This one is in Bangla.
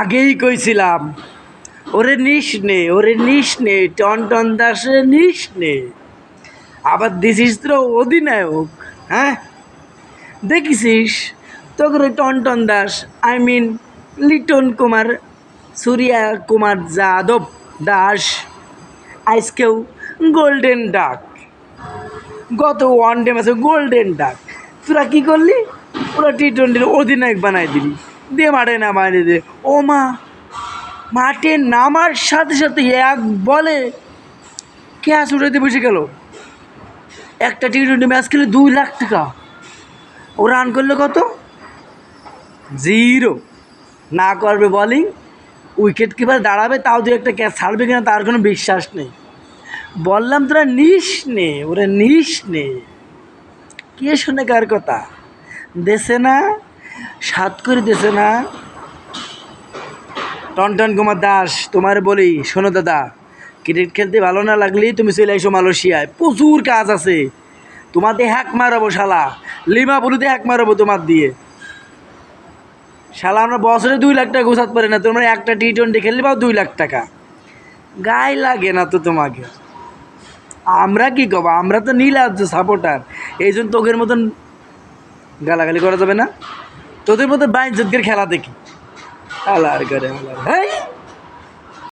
আগেই কইছিলাম, ওরে নিস নে, ওরে নিস নে, টন দাসে নিস নে। আবার দিছিস তো অধিনায়ক হ্যাঁ? দেখিসিস তোকে টন টন দাস আই মিন লিটন কুমার, সূর্যা কুমার যাদব দাস, আজকেও গোল্ডেন ডাক। গত ওয়ান ডে ম্যাচে গোল্ডেন ডাক। তোরা কী করলি? ওরা টি টোয়েন্টির অধিনায়ক বানাই দিলি দিয়ে মাঠে নামাই দে ও মা, মাঠে নামার সাথে সাথে এক বলে ক্যাচ উঠাতে বসে গেল। একটা টি টোয়েন্টি ম্যাচ খেলে দুই লাখ টাকা। ও রান করল কত? জিরো না করবে বলিং উইকেট কিপার দাঁড়াবে, তাও দু একটা ক্যাচ ছাড়বে কিনা তার কোনো বিশ্বাস নেই। বললাম, তোরা নিস নে, ওরা নিস নে। কে শুনে কার কথা? দেশে না, সাত করে দেশে না। টনটন কুমার দাস, তোমার বলি, শোনো দাদা, ক্রিকেট খেলতে ভালো না লাগলেই তুমি চলে এসো মালয়েশিয়ায়। প্রচুর কাজ আছে। তোমাদের হ্যাক মারাবো শালা লিমা বলুতে হ্যাক মারাবো তোমার দিয়ে। শালা, আমরা বছরে দুই লাখ টাকা গোছাতে পারি না তোমরা একটা টি টোয়েন্টি খেললে পাও দুই লাখ টাকা। গায়ে লাগে না তো তোমাকে। আমরা কি কব আমরা তো নীলাজ্জ সাপোর্টার এই জন্য তোকের মতন গালাগালি করা যাবে না? তোদের মধ্যে বাইজের খেলা দেখি। আলার করে আলার হ্যাঁ